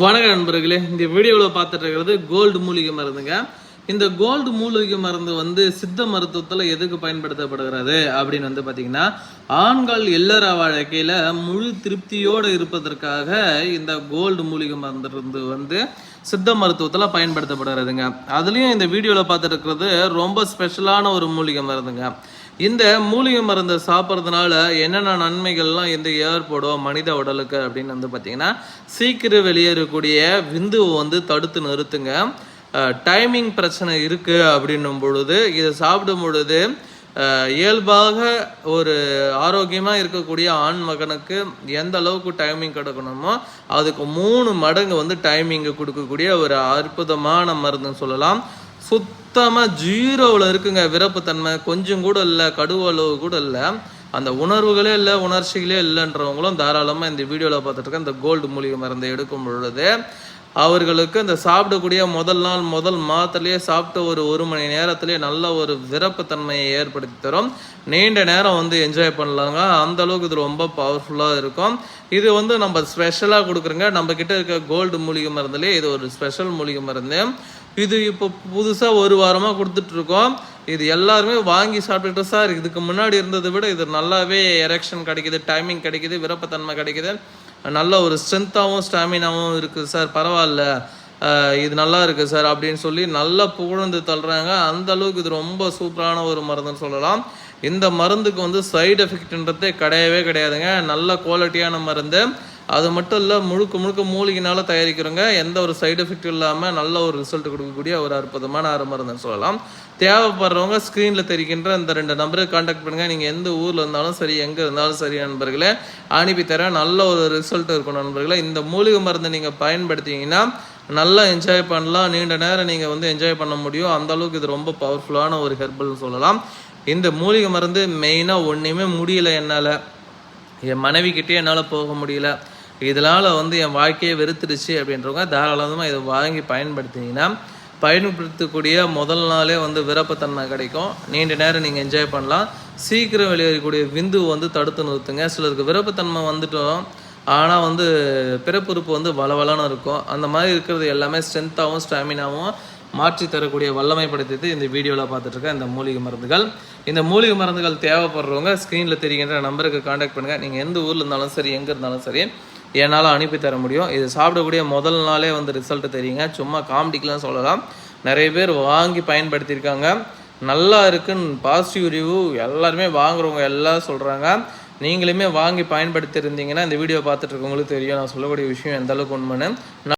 வணக்க நண்பர்களே. இந்த வீடியோவில் பார்த்துட்டு இருக்கிறது கோல்டு மூலிகை மருந்துங்க. இந்த கோல்டு மூலிகை மருந்து வந்து சித்த மருத்துவத்தில் எதுக்கு பயன்படுத்தப்படுகிறது அப்படின்னு வந்து பார்த்தீங்கன்னா ஆண்கள் இல்லற வாழ்க்கையில் முழு திருப்தியோடு இருப்பதற்காக இந்த கோல்டு மூலிகை மருந்து வந்து சித்த மருத்துவத்தில் பயன்படுத்தப்படுகிறதுங்க. அதுலேயும் இந்த வீடியோவில் பார்த்துட்டு இருக்கிறது ரொம்ப ஸ்பெஷலான ஒரு மூலிகை மருந்துங்க. இந்த மூலிகை மருந்தை சாப்பிட்றதுனால என்னென்ன நன்மைகள்லாம் இந்த ஏற்படும் மனித உடலுக்கு அப்படின்னு வந்து பார்த்தீங்கன்னா சீக்கிரம் வெளியேறக்கூடிய விந்துவை வந்து தடுத்து நிறுத்துங்க. டைமிங் பிரச்சனை இருக்குது அப்படின்னும் பொழுது இதை சாப்பிடும் பொழுது இயல்பாக ஒரு ஆரோக்கியமாக இருக்கக்கூடிய ஆண் மகனுக்கு எந்த அளவுக்கு டைமிங் கிடைக்கணுமோ அதுக்கு மூணு மடங்கு வந்து டைமிங்கை கொடுக்கக்கூடிய ஒரு அற்புதமான மருந்துன்னு சொல்லலாம். சுத்தமாக ஜீரோவில் இருக்குங்க விரப்புத்தன்மை. கொஞ்சம் கூட இல்லை கடுவளவு கூட இல்லை. அந்த உணர்வுகளே இல்லை உணர்ச்சிகளே இல்லைன்றவங்களும் தாராளமாக இந்த வீடியோவில் பார்த்துட்டு இருக்க இந்த கோல்டு மூலிகை மருந்தை எடுக்கும் பொழுது அவர்களுக்கு இந்த சாப்பிடக்கூடிய முதல் நாள் முதல் மாதத்துலேயே சாப்பிட்ட ஒரு ஒரு மணி நேரத்துலேயே நல்ல ஒரு விரப்புத்தன்மையை ஏற்படுத்தி தரும். நீண்ட நேரம் வந்து என்ஜாய் பண்ணலாங்க. அந்த அளவுக்கு இது ரொம்ப பவர்ஃபுல்லாக இருக்கும். இது வந்து நம்ம ஸ்பெஷலாக கொடுக்குறோங்க. நம்ம கிட்ட இருக்க கோல்டு மூலிகை மருந்துலேயே இது ஒரு ஸ்பெஷல் மூலிகை மருந்து. இது இப்போ புதுசாக ஒரு வாரமாக கொடுத்துட்ருக்கோம். இது எல்லாருமே வாங்கி சாப்பிட்டுட்டு சார். இதுக்கு முன்னாடி இருந்ததை விட இது நல்லாவே எரெக்ஷன் கிடைக்குது டைமிங் கிடைக்குது விருப்பத்தன்மை கிடைக்குது. நல்ல ஒரு ஸ்ட்ரென்த்தாகவும் ஸ்டாமினாவும் இருக்குது சார். பரவாயில்ல. இது நல்லா இருக்குது சார் அப்படின்னு சொல்லி நல்லா புகழ்ந்து தள்ளுறாங்க. அந்த அளவுக்கு இது ரொம்ப சூப்பரான ஒரு மருந்துன்னு சொல்லலாம். இந்த மருந்துக்கு வந்து சைடு எஃபெக்ட்ன்றதே கிடையவே கிடையாதுங்க. நல்ல குவாலிட்டியான மருந்து. அது மட்டும் இல்லை முழுக்க முழுக்க மூலிகைனால தயாரிக்கிறவங்க எந்த ஒரு சைடு எஃபெக்ட் இல்லாமல் நல்ல ஒரு ரிசல்ட் கொடுக்கக்கூடிய ஒரு அற்புதமான அரை மருந்துன்னு சொல்லலாம். தேவைப்படுறவங்க ஸ்க்ரீனில் தெரிகின்ற இந்த ரெண்டு நம்பருக்கு காண்டாக்ட் பண்ணுங்கள் நீங்கள் எந்த ஊரில் இருந்தாலும் சரி எங்கே இருந்தாலும் சரி நண்பர்களே அனுப்பி தரேன் நல்ல ஒரு ரிசல்ட் இருக்கும் நண்பர்களே. இந்த மூலிகை மருந்தை நீங்கள் பயன்படுத்திங்கன்னா நல்லா என்ஜாய் பண்ணலாம். நீண்ட நேரம் நீங்கள் வந்து என்ஜாய் பண்ண முடியும். அந்த அளவுக்கு இது ரொம்ப பவர்ஃபுல்லான ஒரு ஹெர்பல்னு சொல்லலாம். இந்த மூலிகை மருந்து மெயினாக ஒன்றுமே முடியல என்னால். என் மனைவிக்கிட்டே என்னால் போக முடியல. இதனால் வந்து என் வாழ்க்கையை வெறுத்துடுச்சு அப்படின்றவங்க தாராளமாக இதை வாங்கி பயன்படுத்தினீங்கன்னா பயன்படுத்தக்கூடிய முதல் நாளே வந்து விரப்பத்தன்மை கிடைக்கும். நீண்ட நேரம் நீங்கள் என்ஜாய் பண்ணலாம். சீக்கிரம் வெளியேறக்கூடிய விந்து வந்து தடுத்து நிறுத்துங்க. சிலருக்கு விருப்பத்தன்மை வந்துட்டோம். ஆனால் வந்து பிறப்புறுப்பு வந்து வளவலன்னு இருக்கும். அந்த மாதிரி இருக்கிறது எல்லாமே ஸ்ட்ரென்த்தாகவும் ஸ்டாமினாவும் மாற்றி தரக்கூடிய வல்லமை படுத்தது இந்த வீடியோவில் பார்த்துட்டு இந்த மூலிகை மருந்துகள். இந்த மூலிகை மருந்துகள் தேவைப்படுறவங்க ஸ்க்ரீனில் தெரிகின்ற நம்பருக்கு காண்டாக்ட் பண்ணுங்கள் நீங்கள் எந்த ஊரில் இருந்தாலும் சரி எங்கே இருந்தாலும் சரி என்னால் அனுப்பி தர முடியும். இது சாப்பிடக்கூடிய முதல் நாளே வந்து ரிசல்ட் தெரியுங்க. சும்மா காமெடிக்கெலாம் சொல்லலாம். நிறைய பேர் வாங்கி பயன்படுத்தியிருக்காங்க. நல்லா இருக்குன்னு பாசிட்டிவ் ரிவ்யூ எல்லாருமே வாங்குறவங்க எல்லாம் சொல்கிறாங்க நீங்களுமே வாங்கி பயன்படுத்தியிருந்தீங்கன்னா இந்த வீடியோ பார்த்துட்டு இருக்கவங்களுக்கு தெரியும். நான் சொல்லக்கூடிய விஷயம் எந்த அளவுக்கு உண்மைன்னு.